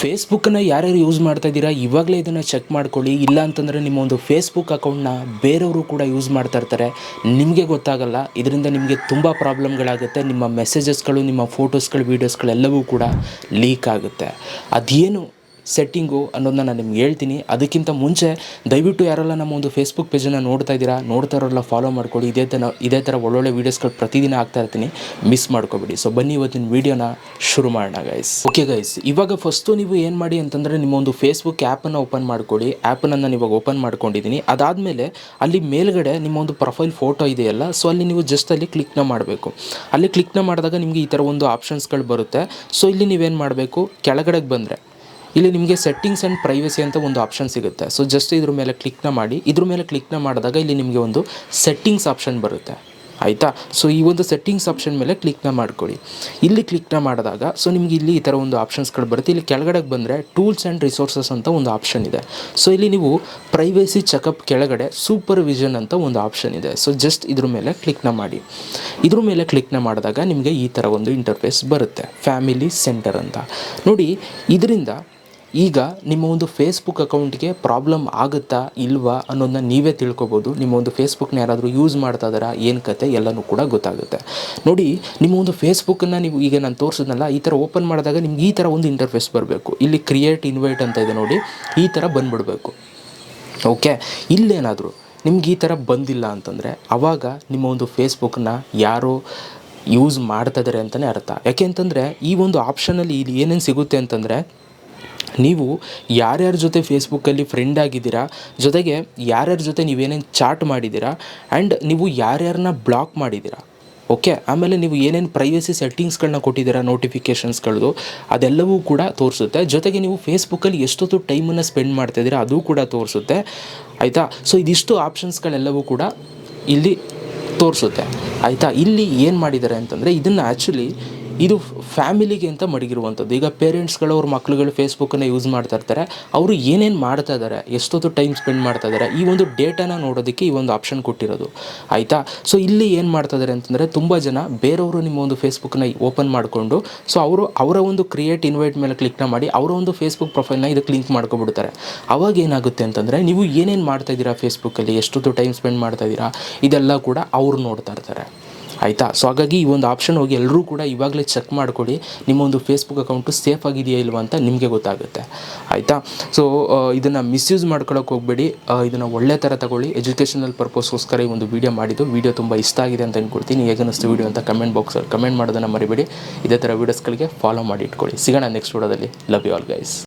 ಫೇಸ್ಬುಕ್ಕನ್ನು ಯಾರ್ಯಾರು ಯೂಸ್ ಮಾಡ್ತಾ ಇದ್ದೀರಾ, ಇವಾಗಲೇ ಇದನ್ನು ಚೆಕ್ ಮಾಡ್ಕೊಳ್ಳಿ. ಇಲ್ಲ ಅಂತಂದರೆ ನಿಮ್ಮ ಒಂದು ಫೇಸ್ಬುಕ್ ಅಕೌಂಟ್ನ ಬೇರೆಯವರು ಕೂಡ ಯೂಸ್ ಮಾಡ್ತಾ ಇರ್ತಾರೆ. ನಿಮಗೆ ಗೊತ್ತಾಗಲ್ಲ. ಇದರಿಂದ ನಿಮಗೆ ತುಂಬ ಪ್ರಾಬ್ಲಮ್ಗಳಾಗುತ್ತೆ ನಿಮ್ಮ ಮೆಸೇಜಸ್ಗಳು ನಿಮ್ಮ ಫೋಟೋಸ್ಗಳು ವೀಡಿಯೋಸ್ಗಳೆಲ್ಲವೂ ಕೂಡ ಲೀಕ್ ಆಗುತ್ತೆ. ಅದೇನು ಸೆಟ್ಟಿಂಗು ಅನ್ನೋದನ್ನ ನಾನು ನಿಮ್ಗೆ ಹೇಳ್ತೀನಿ. ಅದಕ್ಕಿಂತ ಮುಂಚೆ ದಯವಿಟ್ಟು ಯಾರೆಲ್ಲ ನಮ್ಮ ಒಂದು ಫೇಸ್ಬುಕ್ ಪೇಜನ್ನು ನೋಡ್ತಾ ಇದ್ದೀರಾ, ನೋಡ್ತಾ ಇರೋರೆಲ್ಲ ಫಾಲೋ ಮಾಡ್ಕೊಳ್ಳಿ. ಇದೇ ಥರ ಇದೇ ಥರ ಒಳ್ಳೊಳ್ಳೆ ವೀಡಿಯೋಸ್ಗಳು ಪ್ರತಿದಿನ ಆಗ್ತಾ ಇರ್ತೀನಿ. ಮಿಸ್ ಮಾಡ್ಕೋಬೇಡಿ. ಸೊ ಬನ್ನಿ ಇವತ್ತಿನ ವೀಡಿಯೋನ ಶುರು ಮಾಡೋಣ ಗೈಸ್ ಓಕೆ ಗೈಸ್ ಇವಾಗ ಫಸ್ಟು ನೀವು ಏನು ಮಾಡಿ ಅಂತಂದರೆ ನಿಮ್ಮ ಒಂದು ಫೇಸ್ಬುಕ್ ಆ್ಯಪನ್ನು ಓಪನ್ ಮಾಡ್ಕೊಳ್ಳಿ. ಆ್ಯಪನ್ನು ನಾನು ಇವಾಗ ಓಪನ್ ಮಾಡ್ಕೊಂಡಿದ್ದೀನಿ. ಅದಾದಮೇಲೆ ಅಲ್ಲಿ ಮೇಲ್ಗಡೆ ನಿಮ್ಮ ಒಂದು ಪ್ರೊಫೈಲ್ ಫೋಟೋ ಇದೆಯಲ್ಲ ಸೊ ಅಲ್ಲಿ ನೀವು ಜಸ್ಟ್ ಅಲ್ಲಿ ಕ್ಲಿಕ್ನ ಮಾಡಬೇಕು. ಅಲ್ಲಿ ಕ್ಲಿಕ್ನ ಮಾಡಿದಾಗ ನಿಮಗೆ ಈ ಥರ ಒಂದು ಆಪ್ಷನ್ಸ್ಗಳು ಬರುತ್ತೆ. ಸೊ ಇಲ್ಲಿ ನೀವೇನು ಮಾಡಬೇಕು? ಕೆಳಗಡೆಗೆ ಬಂದರೆ ಇಲ್ಲಿ ನಿಮಗೆ ಸೆಟ್ಟಿಂಗ್ಸ್ ಆ್ಯಂಡ್ ಪ್ರೈವಸಿ ಅಂತ ಒಂದು ಆಪ್ಷನ್ ಸಿಗುತ್ತೆ. ಸೊ ಜಸ್ಟ್ ಇದ್ರ ಮೇಲೆ ಕ್ಲಿಕ್ನ ಮಾಡಿ. ಇದ್ರ ಮೇಲೆ ಕ್ಲಿಕ್ನ ಮಾಡಿದಾಗ ಇಲ್ಲಿ ನಿಮಗೆ ಒಂದು ಸೆಟ್ಟಿಂಗ್ಸ್ ಆಪ್ಷನ್ ಬರುತ್ತೆ. ಆಯಿತಾ? ಸೊ ಈ ಒಂದು ಸೆಟ್ಟಿಂಗ್ಸ್ ಆಪ್ಷನ್ ಮೇಲೆ ಕ್ಲಿಕ್ನ ಮಾಡ್ಕೊಳ್ಳಿ. ಇಲ್ಲಿ ಕ್ಲಿಕ್ನ ಮಾಡಿದಾಗ ಸೊ ನಿಮಗೆ ಇಲ್ಲಿ ಈ ಥರ ಒಂದು ಆಪ್ಷನ್ಸ್ಗಳು ಬರುತ್ತೆ. ಇಲ್ಲಿ ಕೆಳಗಡೆಗೆ ಬಂದರೆ ಟೂಲ್ಸ್ ಆ್ಯಂಡ್ ರಿಸೋರ್ಸಸ್ ಅಂತ ಒಂದು ಆಪ್ಷನ್ ಇದೆ. ಸೊ ಇಲ್ಲಿ ನೀವು ಪ್ರೈವೇಸಿ ಚೆಕಪ್ ಕೆಳಗಡೆ ಸೂಪರ್ ವಿಷನ್ ಅಂತ ಒಂದು ಆಪ್ಷನ್ ಇದೆ. ಸೊ ಜಸ್ಟ್ ಇದ್ರ ಮೇಲೆ ಕ್ಲಿಕ್ನ ಮಾಡಿ. ಇದ್ರ ಮೇಲೆ ಕ್ಲಿಕ್ನ ಮಾಡಿದಾಗ ನಿಮಗೆ ಈ ಥರ ಒಂದು ಇಂಟರ್ಫೇಸ್ ಬರುತ್ತೆ. ಫ್ಯಾಮಿಲಿ ಸೆಂಟರ್ ಅಂತ. ನೋಡಿ, ಇದರಿಂದ ಈಗ ನಿಮ್ಮ ಒಂದು ಫೇಸ್ಬುಕ್ ಅಕೌಂಟ್ಗೆ ಪ್ರಾಬ್ಲಮ್ ಆಗುತ್ತಾ ಇಲ್ವಾ ಅನ್ನೋದನ್ನ ನೀವೇ ತಿಳ್ಕೊಬೋದು. ನಿಮ್ಮ ಒಂದು ಫೇಸ್ಬುಕ್ನ ಯಾರಾದರೂ ಯೂಸ್ ಮಾಡ್ತಾ ಇದ್ದಾರಾ, ಏನು ಕತೆ ಎಲ್ಲನೂ ಕೂಡ ಗೊತ್ತಾಗುತ್ತೆ. ನೋಡಿ, ನಿಮ್ಮ ಒಂದು ಫೇಸ್ಬುಕ್ಕನ್ನು ನೀವು ಈಗ ನಾನು ತೋರಿಸಿದ್ನಲ್ಲ, ಈ ಥರ ಓಪನ್ ಮಾಡಿದಾಗ ನಿಮ್ಗೆ ಈ ಥರ ಒಂದು ಇಂಟರ್ಫೇಸ್ ಬರಬೇಕು. ಇಲ್ಲಿ ಕ್ರಿಯೇಟ್ ಇನ್ವೈಟ್ ಅಂತ ಇದೆ ನೋಡಿ, ಈ ಥರ ಬಂದ್ಬಿಡಬೇಕು. ಓಕೆ ಇಲ್ಲೇನಾದರೂ ನಿಮ್ಗೆ ಈ ಥರ ಬಂದಿಲ್ಲ ಅಂತಂದರೆ ಆವಾಗ ನಿಮ್ಮ ಒಂದು ಫೇಸ್ಬುಕ್ನ ಯಾರೋ ಯೂಸ್ ಮಾಡ್ತಾ ಇದ್ದಾರೆ ಅಂತಲೇ ಅರ್ಥ. ಯಾಕೆ ಅಂತಂದರೆ, ಈ ಒಂದು ಆಪ್ಷನಲ್ಲಿ ಇಲ್ಲಿ ಏನೇನು ಸಿಗುತ್ತೆ ಅಂತಂದರೆ ನೀವು ಯಾರ್ಯಾರ ಜೊತೆ ಫೇಸ್ಬುಕ್ಕಲ್ಲಿ ಫ್ರೆಂಡ್ ಆಗಿದ್ದೀರಾ, ಜೊತೆಗೆ ಯಾರ್ಯಾರ ಜೊತೆ ನೀವೇನೇನು ಚಾಟ್ ಮಾಡಿದ್ದೀರಾ ಆ್ಯಂಡ್ ನೀವು ಯಾರ್ಯಾರನ್ನ ಬ್ಲಾಕ್ ಮಾಡಿದ್ದೀರಾ ಓಕೆ ಆಮೇಲೆ ನೀವು ಏನೇನು ಪ್ರೈವಸಿ ಸೆಟ್ಟಿಂಗ್ಸ್ಗಳನ್ನ ಕೊಟ್ಟಿದ್ದೀರಾ ನೋಟಿಫಿಕೇಷನ್ಸ್ಗಳದು ಅದೆಲ್ಲವೂ ಕೂಡ ತೋರಿಸುತ್ತೆ. ಜೊತೆಗೆ ನೀವು ಫೇಸ್ಬುಕ್ಕಲ್ಲಿ ಎಷ್ಟೊತ್ತು ಟೈಮನ್ನು ಸ್ಪೆಂಡ್ ಮಾಡ್ತಾಯಿದ್ದೀರಾ ಅದು ಕೂಡ ತೋರಿಸುತ್ತೆ, ಆಯಿತಾ? ಸೊ ಇದಿಷ್ಟು ಆಪ್ಷನ್ಸ್ಗಳೆಲ್ಲವೂ ಕೂಡ ಇಲ್ಲಿ ತೋರಿಸುತ್ತೆ, ಆಯಿತಾ? ಇಲ್ಲಿ ಏನು ಮಾಡಿದ್ದಾರೆ ಅಂತಂದರೆ, ಇದನ್ನು ಆ್ಯಕ್ಚುಲಿ ಇದು ಫ್ಯಾಮಿಲಿಗೆ ಅಂತ ಮಡಗಿರುವಂಥದ್ದು. ಈಗ ಪೇರೆಂಟ್ಸ್ಗಳು ಅವ್ರ ಮಕ್ಳುಗಳು ಫೇಸ್ಬುಕ್ಕನ್ನು ಯೂಸ್ ಮಾಡ್ತಾ ಇರ್ತಾರೆ. ಅವರು ಏನೇನು ಮಾಡ್ತಾ ಇದ್ದಾರೆ ಎಷ್ಟೊತ್ತು ಟೈಮ್ ಸ್ಪೆಂಡ್ ಮಾಡ್ತಾ ಇದ್ದಾರೆ ಈ ಒಂದು ಡೇಟಾನ ನೋಡೋದಕ್ಕೆ ಈ ಒಂದು ಆಪ್ಷನ್ ಕೊಟ್ಟಿರೋದು. ಆಯಿತಾ? ಸೊ ಇಲ್ಲಿ ಏನು ಮಾಡ್ತಾ ಇದ್ದಾರೆ ಅಂತಂದರೆ ತುಂಬ ಜನ ಬೇರೆಯವರು ನಿಮ್ಮ ಒಂದು ಫೇಸ್ಬುಕ್ನ ಓಪನ್ ಮಾಡಿಕೊಂಡು, ಸೊ ಅವರು ಅವರ ಒಂದು ಕ್ರಿಯೇಟ್ ಇನ್ವೈಟ್ ಮೇಲೆ ಕ್ಲಿಕ್ನ ಮಾಡಿ ಅವರ ಒಂದು ಫೇಸ್ಬುಕ್ ಪ್ರೊಫೈಲ್ನ ಇದಕ್ಕೆ ಲಿಂಕ್ ಮಾಡ್ಕೊಬಿಡ್ತಾರೆ ಅವಾಗ ಏನಾಗುತ್ತೆ ಅಂತಂದರೆ ನೀವು ಏನೇನು ಮಾಡ್ತಾ ಇದ್ದೀರಾ ಫೇಸ್ಬುಕ್ಕಲ್ಲಿ, ಎಷ್ಟೊತ್ತು ಟೈಮ್ ಸ್ಪೆಂಡ್ ಮಾಡ್ತಾ ಇದ್ದೀರಾ, ಇದೆಲ್ಲ ಕೂಡ ಅವರು ನೋಡ್ತಾ ಇರ್ತಾರೆ. ಆಯಿತಾ? ಸೊ ಹಾಗಾಗಿ ಈ ಒಂದು ಆಪ್ಷನ್ ಹೋಗಿ ಎಲ್ಲರೂ ಕೂಡ ಇವಾಗಲೇ ಚೆಕ್ ಮಾಡಿಕೊಡಿ. ನಿಮ್ಮ ಒಂದು ಫೇಸ್ಬುಕ್ ಅಕೌಂಟು ಸೇಫ್ ಆಗಿದೆಯಾ ಇಲ್ವಾ ಅಂತ ನಿಮಗೆ ಗೊತ್ತಾಗುತ್ತೆ. ಆಯಿತಾ? ಸೊ ಇದನ್ನು ಮಿಸ್ಯೂಸ್ ಮಾಡ್ಕೊಳಕ್ಕೆ ಹೋಗಬೇಡಿ. ಇದನ್ನು ಒಳ್ಳೆ ಥರ ತಗೊಳ್ಳಿ. ಎಜುಕೇಷನಲ್ ಪರ್ಪಸ್ಗೋಸ್ಕರ ಈ ಒಂದು ವೀಡಿಯೋ ಮಾಡಿದ್ದು. ವೀಡಿಯೋ ತುಂಬ ಇಷ್ಟ ಆಗಿದೆ ಅಂತ ಅಂದ್ಕೊಡ್ತೀನಿ ಹೇಗೆ ಅನ್ನಿಸ್ತು ವೀಡಿಯೋ ಅಂತ ಕಮೆಂಟ್ ಬಾಕ್ಸಲ್ಲಿ ಕಮೆಂಟ್ ಮಾಡೋದನ್ನು ಮರಿಬೇಡಿ. ಇದೇ ಥರ ವೀಡಿಯೋಸ್ಗಳಿಗೆ ಫಾಲೋ ಮಾಡಿ ಇಟ್ಕೊಳ್ಳಿ. ಸಿಗೋಣ ನೆಕ್ಸ್ಟ್ ವಿಡಿಯೋದಲ್ಲಿ ಲವ್ ಯು ಆಲ್ ಗೈಸ್